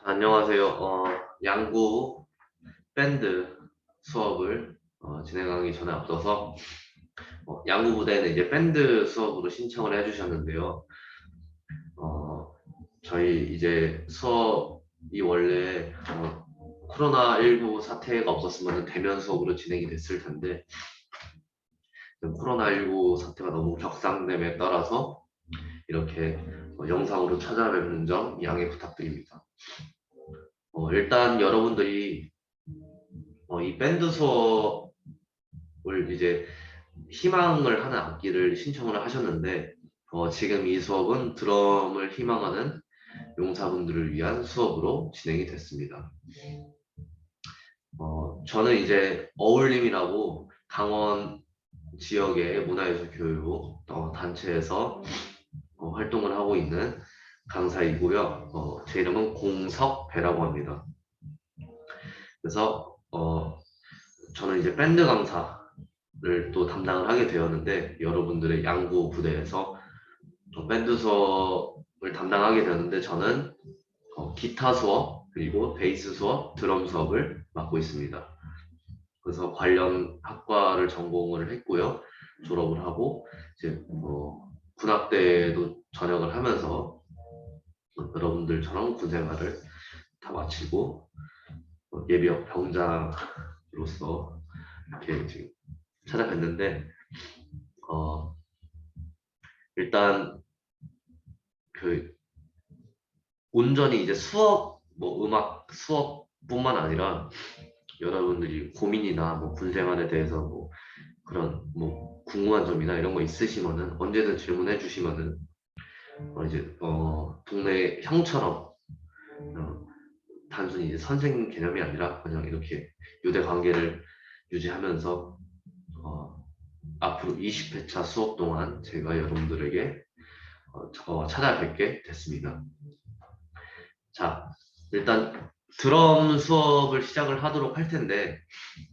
자, 안녕하세요. 어, 양구 밴드 수업을 어, 진행하기 전에 앞서서 어, 양구 부대는 이제 밴드 수업으로 신청을 해주셨는데요. 어, 저희 이제 수업이 원래 어, 코로나19 사태가 없었으면 대면 수업으로 진행이 됐을 텐데 지금 코로나19 사태가 너무 격상됨에 따라서 이렇게 어, 영상으로 찾아뵙는 점 양해 부탁드립니다. 어, 일단 여러분들이 어, 이 밴드 수업을 이제 희망을 하는 악기를 신청을 하셨는데 어, 지금 이 수업은 드럼을 희망하는 용사분들을 위한 수업으로 진행이 됐습니다. 어, 저는 이제 어울림이라고 강원 지역의 문화예술 교육 어, 단체에서 어, 활동을 하고 있는 강사이고요. 어, 제 이름은 공석배라고 합니다. 그래서 어, 저는 이제 밴드 강사를 또 담당을 하게 되었는데 여러분들의 양구 부대에서 어, 밴드 수업을 담당하게 되었는데 저는 어, 기타 수업 그리고 베이스 수업, 드럼 수업을 맡고 있습니다. 그래서 관련 학과를 전공을 했고요. 졸업을 하고 이제 뭐 군악대에도 전역을 하면서 여러분들처럼 군 생활을 다 마치고 어, 예비역 병장으로서 이렇게 지금 찾아뵀는데 어 일단 그 온전히 이제 수업 뭐 음악 수업뿐만 아니라 여러분들이 고민이나 뭐 군 생활에 대해서 뭐 그런 뭐 궁금한 점이나 이런 거 있으시면은 언제든 질문해 주시면은 어 이제 어 동네 형처럼 어 단순히 이제 선생 개념이 아니라 그냥 이렇게 유대 관계를 유지하면서 어 앞으로 20회차 수업 동안 제가 여러분들에게 어, 저- 찾아뵙게 됐습니다. 자, 일단 드럼 수업을 시작을 하도록 할 텐데 어,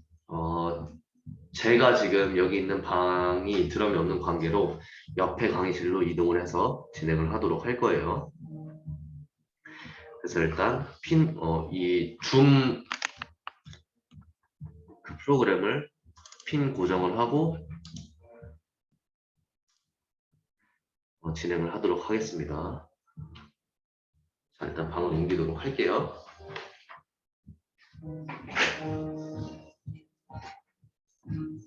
제가 지금 여기 있는 방이 드럼이 없는 관계로 옆에 강의실로 이동을 해서 진행을 하도록 할 거예요. 그래서 일단 핀, 어, 이줌 그 프로그램을 핀 고정을 하고 어, 진행을 하도록 하겠습니다. 자, 일단 방을 옮기도록 할게요. Um,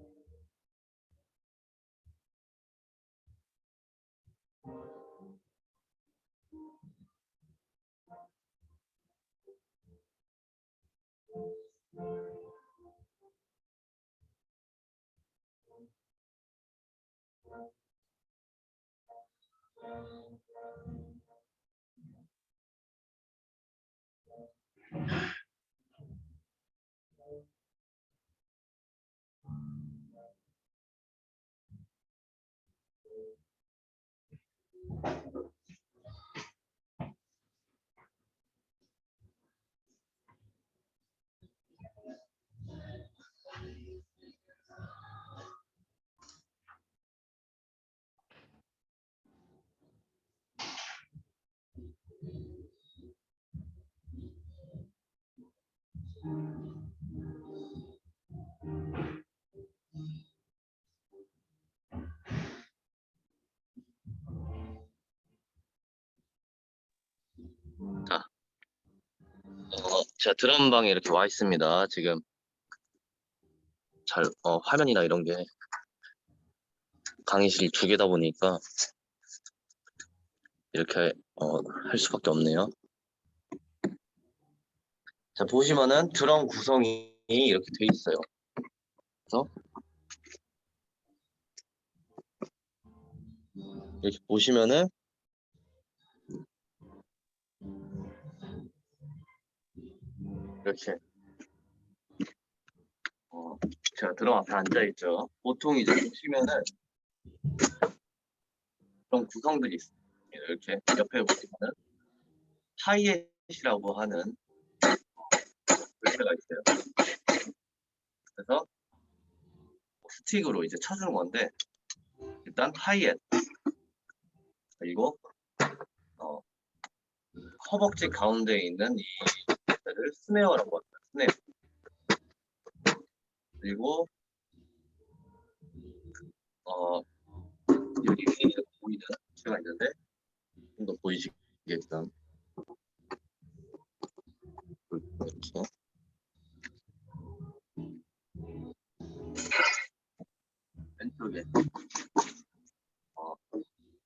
Thank you. 어, 제가 드럼방에 이렇게 와 있습니다. 지금 잘 어, 화면이나 이런 게 강의실이 두 개다 보니까 이렇게 어, 할 수밖에 없네요. 자 보시면은 드럼 구성이 이렇게 돼 있어요. 그래서 이렇게 보시면은 이렇게 어, 제가 드럼 앞에 앉아 있죠. 보통 이제 보시면은 그런 구성들이 있습니다. 이렇게 옆에 보시면은 하이햇이라고 하는 글자가 있어요. 그래서 스틱으로 이제 쳐주는 건데 일단 하이햇 그리고 어, 허벅지 가운데에 있는 이 를 스네어라고 합니다. 스네어. 그리고 어 여기 이렇게 보이는 수가 있는데 좀 더 보이시게끔 이렇게 왼쪽에 어,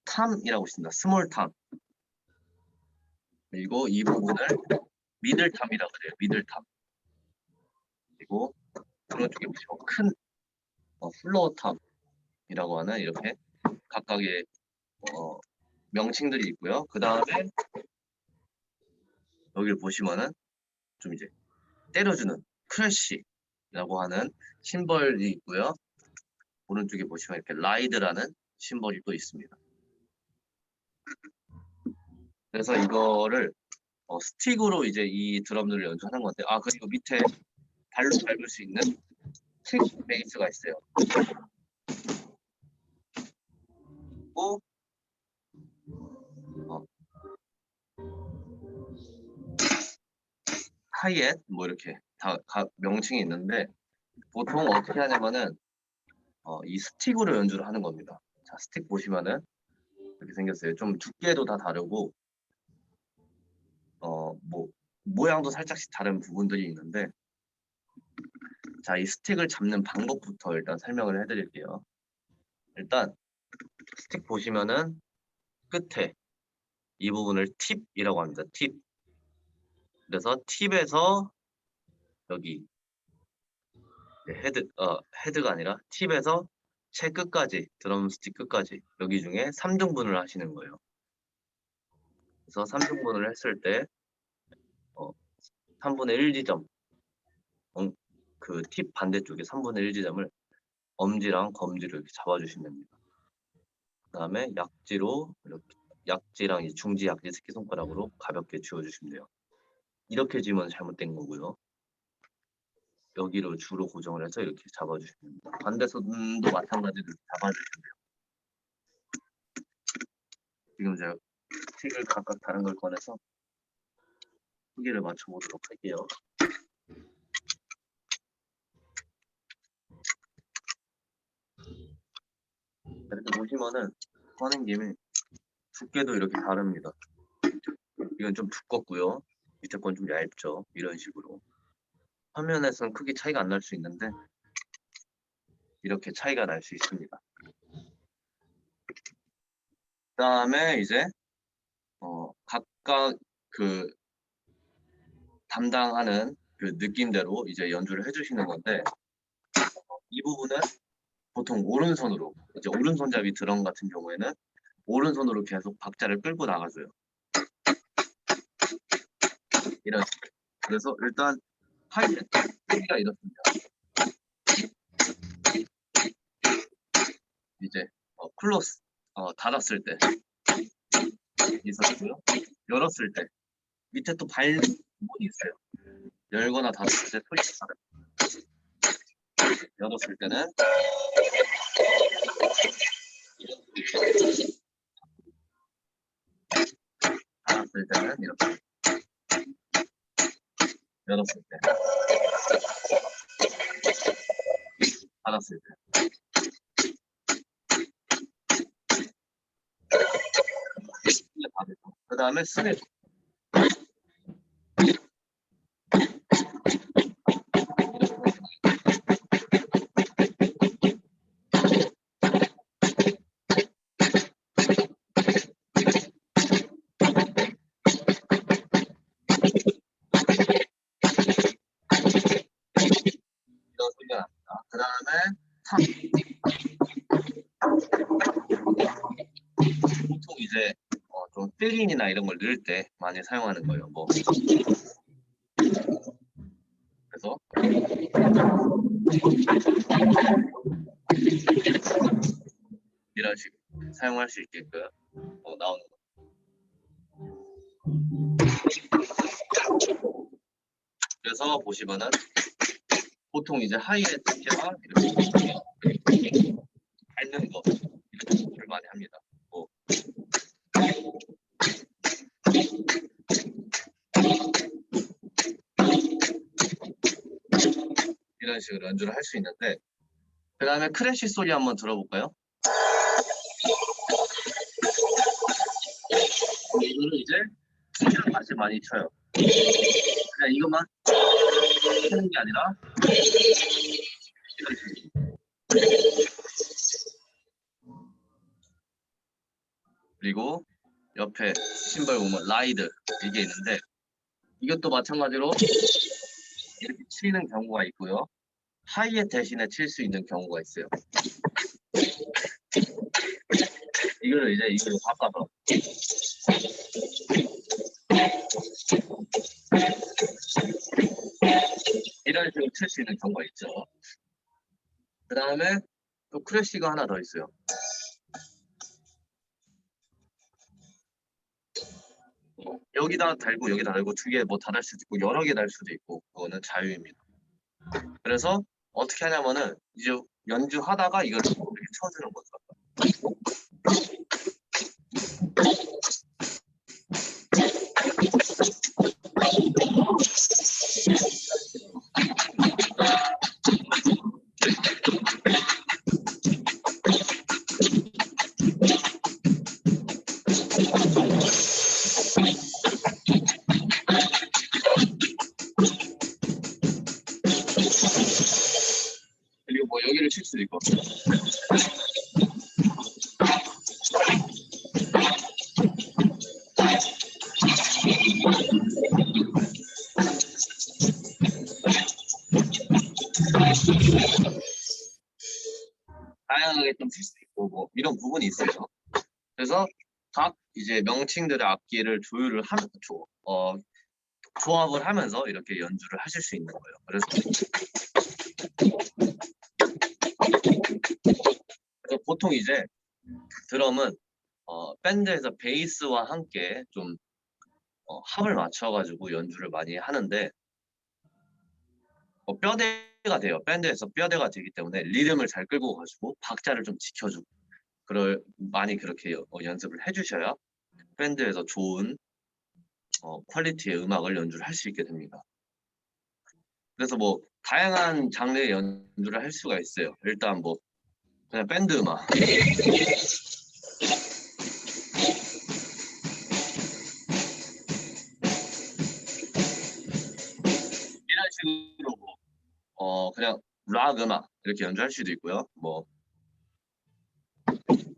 탐이라고 있습니다. 스몰 탐. 그리고 이 부분을 미들탐이라고 그래요. 미들탐. 그리고 오른쪽에 보시면 큰 어, 플로어탐이라고 하는 이렇게 각각의 어, 명칭들이 있고요. 그 다음에 여기를 보시면은 좀 이제 때려주는 크래쉬라고 하는 심벌이 있고요. 오른쪽에 보시면 이렇게 라이드라는 심벌이 또 있습니다. 그래서 이거를 어, 스틱으로 이제 이 드럼들을 연주하는 건데 아 그리고 밑에 발로 밟을 수 있는 스틱 베이스가 있어요. 그리고 어, 하이햇 뭐 이렇게 다 가- 명칭이 있는데 보통 어떻게 하냐면은 어, 이 스틱으로 연주를 하는 겁니다. 자 스틱 보시면은 이렇게 생겼어요. 좀 두께도 다 다르고 어, 뭐, 모양도 살짝씩 다른 부분들이 있는데, 자, 이 스틱을 잡는 방법부터 일단 설명을 해드릴게요. 일단, 스틱 보시면은 끝에 이 부분을 팁이라고 합니다. 팁. 그래서 팁에서 여기 네, 헤드, 어, 헤드가 아니라 팁에서 채 끝까지, 드럼 스틱 끝까지 여기 중에 3등분을 하시는 거예요. 그래서 3등분을 했을 때 어, 3분의 1 지점 그 팁 반대쪽에 3분의 1 지점을 엄지랑 검지로 이렇게 잡아주시면 됩니다. 그 다음에 약지로 이렇게 약지랑 이 중지 약지 새끼손가락으로 가볍게 쥐어주시면 돼요. 이렇게 쥐면 잘못된 거고요. 여기로 주로 고정을 해서 이렇게 잡아주시면 됩니다. 반대 손도 마찬가지로 잡아주시면 돼요. 지금 제가 스틱을 각각 다른 걸 꺼내서 크기를 맞춰보도록 할게요. 이렇게 보시면은 꺼낸 김에 두께도 이렇게 다릅니다. 이건 좀 두껍고요. 밑에 건 좀 얇죠. 이런 식으로. 화면에서는 크게 차이가 안 날 수 있는데 이렇게 차이가 날 수 있습니다. 그 다음에 이제 어, 각각 그 담당하는 그 느낌대로 이제 연주를 해주시는 건데 이 부분은 보통 오른손으로 이제 오른손잡이 드럼 같은 경우에는 오른손으로 계속 박자를 끌고 나가줘요. 이런 식으로. 그래서 일단 하이햇 크기가 이렇습니다. 이제 어, 클로스 어, 닫았을 때 있었고요. 열었을 때 밑에 또발 부분이 있어요. 열거나 닫았을 때 소리가 다른. 열었을 때는 닫았을 때는 이렇게 열었을 때 닫았을 때 그 다음에 스냅 이런 걸 넣을 때 많이 사용하는 거예요. 뭐 그래서 이런 식으로 사용할 수 있게끔 어, 나오는 거. 그래서 보시면은 보통 이제 하이의 특기가 이렇게 밟는 거 이런 연습을 많이 합니다. 뭐 이런 식으로 연주를 할 수 있는데 그 다음에 크래쉬 소리 한번 들어볼까요? 이거는 이제 투시랑 같이 많이 쳐요. 그냥 이것만 치는 게 아니라. 그리고 옆에 신발 보면 라이드 이게 있는데 이것도 마찬가지로 이렇게 치는 경우가 있고요. 하이햇 대신에 칠 수 있는 경우가 있어요. 이거를 이제 이걸로 바꿔서 이런 식으로 칠 수 있는 경우가 있죠. 그 다음에 또 크래쉬가 하나 더 있어요. 여기다 달고 여기다 달고 두 개 뭐 다 달 수도 있고 여러 개 달 수도 있고 그거는 자유입니다. 그래서 어떻게 하냐면은 이제 연주하다가 이걸 이렇게 쳐주는 거죠. 이런 부분이 있어요. 그래서 각 이제 명칭들의 악기를 조율을 하면 조, 어, 조합을 하면서 이렇게 연주를 하실 수 있는 거예요. 그래서 그래서 보통 이제 드럼은 어, 밴드에서 베이스와 함께 좀 어, 합을 맞춰가지고 연주를 많이 하는데 어, 뼈대가 돼요. 밴드에서 뼈대가 되기 때문에 리듬을 잘 끌고 가지고 박자를 좀 지켜주고 그럴 많이 그렇게 여- 어, 연습을 해주셔야 밴드에서 좋은 어, 퀄리티의 음악을 연주를 할 수 있게 됩니다. 그래서 뭐 다양한 장르의 연주를 할 수가 있어요. 일단 뭐 그냥 밴드 음악. 이런 식으로 뭐, 어 그냥 락 음악 이렇게 연주할 수도 있고요. 뭐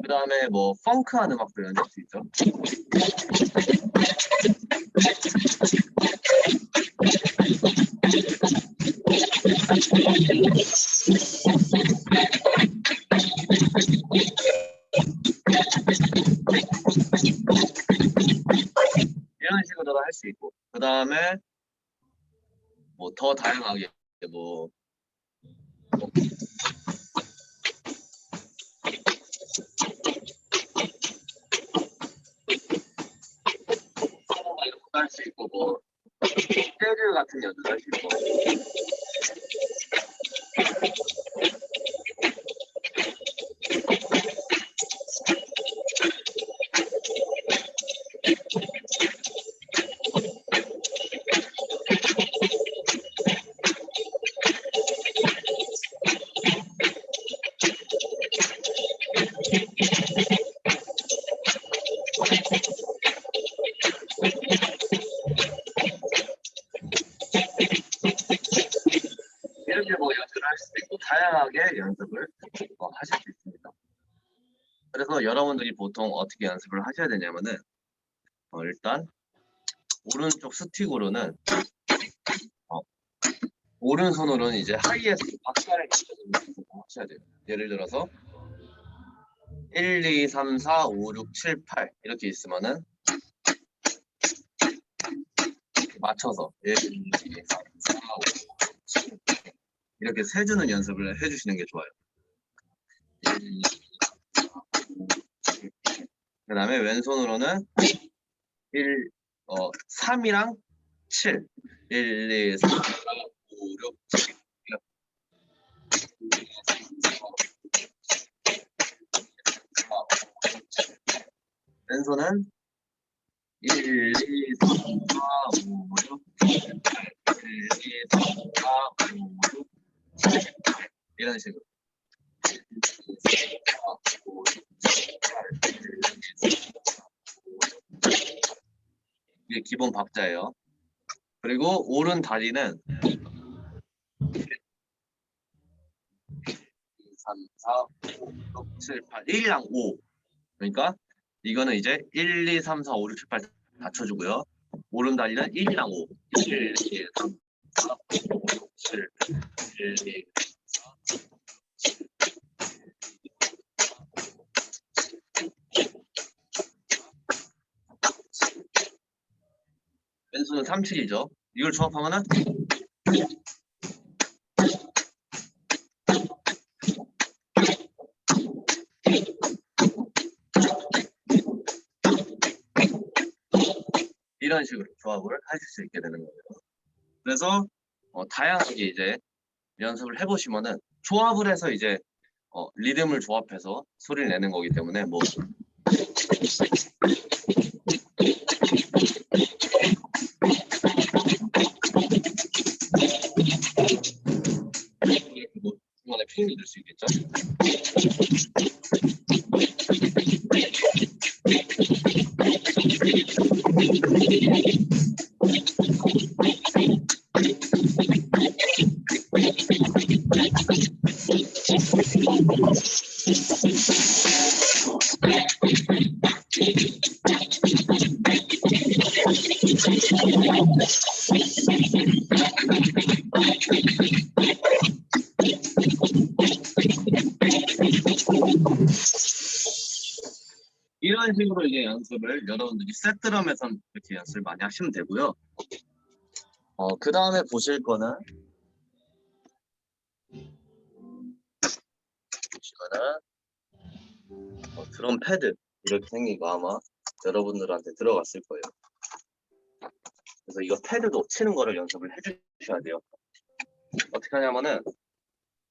그 다음에 뭐 펑크한 음악도 연주할 수 있죠. 이런 식으로도 할수 있고 그 다음에 뭐 더 다양하게 뭐 이런 것도 할수 있고 뭐 재즈 같은 연주도 할 수 있고 보통 어떻게 연습을 하셔야 되냐면은 어, 일단 오른쪽 스틱으로는 어, 오른손으로는 이제 하이에서 박자를 하셔야 돼요. 예를 들어서 1, 2, 3, 4, 5, 6, 7, 8 이렇게 있으면은 맞춰서 1, 2, 3, 4, 5, 7, 8 이렇게 세주는 연습을 해주시는 게 좋아요. 1, 2, 3, 4, 5, 7, 8. 그 다음에 왼손으로는 1, 어, 3이랑 7. 1, 2, 3, 4, 5, 6, 7. 1, 2, 3, 4, 5, 7. 왼손은 1, 2, 3, 4, 5, 6, 7, 8. 1, 2, 3, 4, 5, 6, 이런 식으로 이게 기본 박자예요. 그리고 오른 다리는 3, 4, 5, 6, 7, 8, 1이랑 5 그러니까 이거는 이제 1, 2, 3, 4, 5, 6, 7, 8 받쳐주고요. 오른 다리는 1이랑 5 1, 2, 3, 4, 5, 6, 7 1, 2, 왼손은 37이죠. 이걸 조합하면은 이런 식으로 조합을 하실 수 있게 되는 거예요. 그래서 어, 다양하게 이제 연습을 해보시면은 조합을 해서 이제 어, 리듬을 조합해서 소리를 내는 거기 때문에 뭐뭐 식으로 이제 연습을 여러분들이 셋드럼에서 이렇게 연습을 많이 하시면 되고요. 어, 그 다음에 보실 거는 보시면은 어, 드럼 패드 이렇게 생긴 거 아마 여러분들한테 들어갔을 거예요. 그래서 이거 패드도 치는 거를 연습을 해주셔야 돼요. 어떻게 하냐면은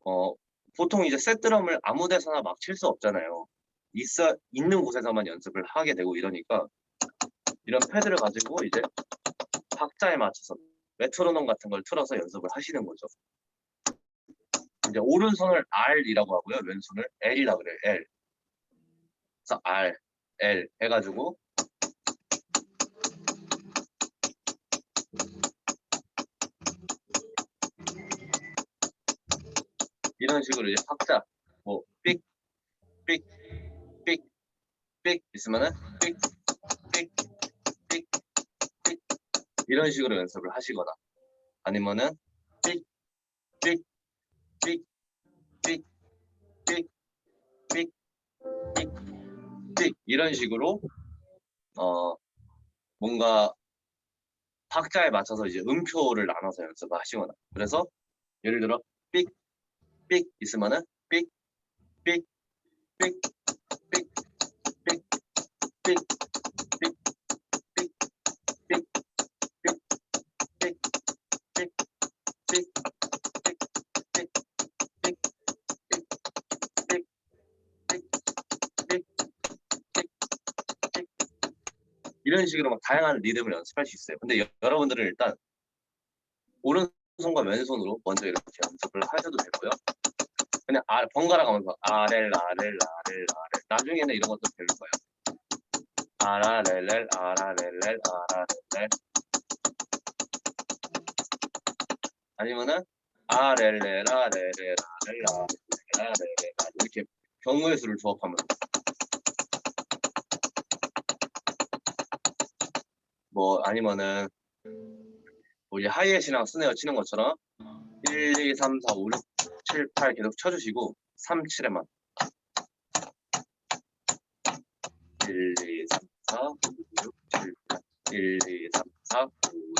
어, 보통 이제 셋드럼을 아무 데서나 막 칠 수 없잖아요. 있어 있는 곳에서만 연습을 하게 되고 이러니까 이런 패드를 가지고 이제 박자에 맞춰서 메트로놈 같은 걸 틀어서 연습을 하시는 거죠. 이제 오른손을 R이라고 하고요. 왼손을 L이라고 그래요. L. 그래서 R, L 해가지고 이런 식으로 이제 박자 뭐 삑, 삑, 삑, 삑 있으면은 삑, 삑, 삑, 삑 이런 식으로 연습을 하시거나 아니면은 삑, 삑, 삑, 삑, 삑, 삑, 삑, 삑 이런 식으로 어 뭔가 박자에 맞춰서 이제 음표를 나눠서 연습을 하시거나 그래서 예를 들어 삑, 삑 있으면은 삑, 삑, 삑, 이런 식으로 막 다양한 리듬을 연습할 수 있어요. 근데 여, 여러분들은 일단 오른손과 왼손으로 먼저 이렇게 연습을 하셔도 되고요. 그냥 아, 번갈아 가면서 아렐 아렐 아렐 아렐 나중에는 이런 것도 배울 거예요. 아라렐렐 아라렐렐 아라렐렐 아니면은 아렐렐 아렐렐 아렐 아렐렐 아렐렐 이렇게 경우의 수를 조합하면 뭐 아니면은 뭐 이제 하이햇이랑 스네어 치는 것처럼 1, 2, 3, 4, 5, 6, 7, 8 계속 쳐주시고 3, 7에만. 1, 2, 3, 4, 5, 6, 7, 8 1, 2, 3, 4, 5,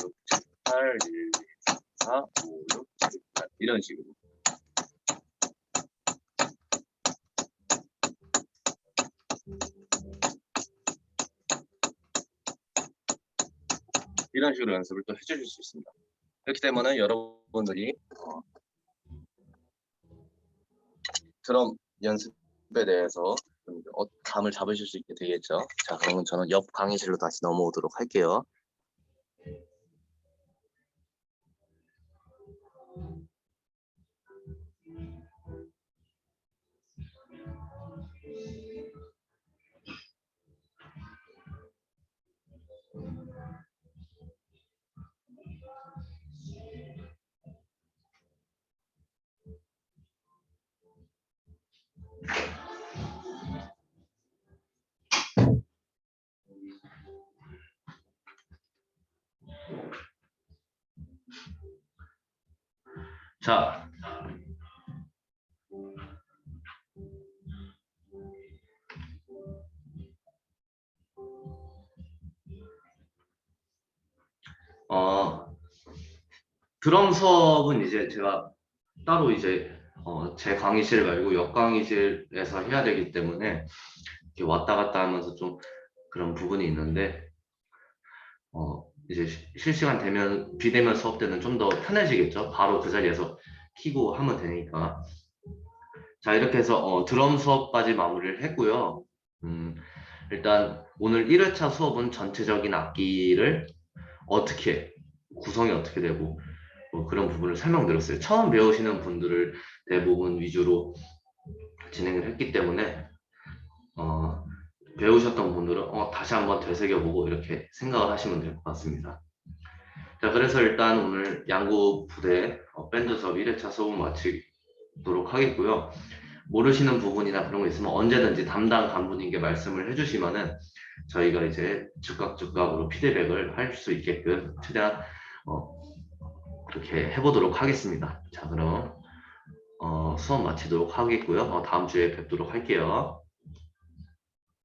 6, 7, 8 1, 2, 3, 4, 5, 6, 7, 8 이런 식으로 이런 식으로 연습을 또 해주실 수 있습니다. 그렇기 때문에 여러분들이 어, 드럼 연습에 대해서 감을 잡으실 수 있게 되겠죠. 자, 그러면 저는 옆 강의실로 다시 넘어오도록 할게요. 자, 어, 드럼 수업은 이제 제가 따로 이제 어, 제 강의실 말고 옆 강의실에서 해야 되기 때문에 이렇게 왔다 갔다 하면서 좀 그런 부분이 있는데 어, 이제 시- 실시간 되면 비대면 수업 때는 좀 더 편해지겠죠. 바로 그 자리에서 키고 하면 되니까. 자 이렇게 해서 어, 드럼 수업까지 마무리를 했고요. 음, 일단 오늘 1회차 수업은 전체적인 악기를 어떻게 구성이 어떻게 되고 뭐 그런 부분을 설명드렸어요. 처음 배우시는 분들을 대부분 위주로 진행을 했기 때문에 어, 배우셨던 분들은 어, 다시 한번 되새겨보고 이렇게 생각을 하시면 될 것 같습니다. 자, 그래서 일단 오늘 양구 부대 어, 밴드 수업 1회차 수업을 마치도록 하겠고요. 모르시는 부분이나 그런 거 있으면 언제든지 담당 간부님께 말씀을 해주시면은 저희가 이제 즉각 즉각으로 피드백을 할 수 있게끔 최대한 어, 그렇게 해보도록 하겠습니다. 자, 그럼 어, 수업 마치도록 하겠고요. 어, 다음 주에 뵙도록 할게요.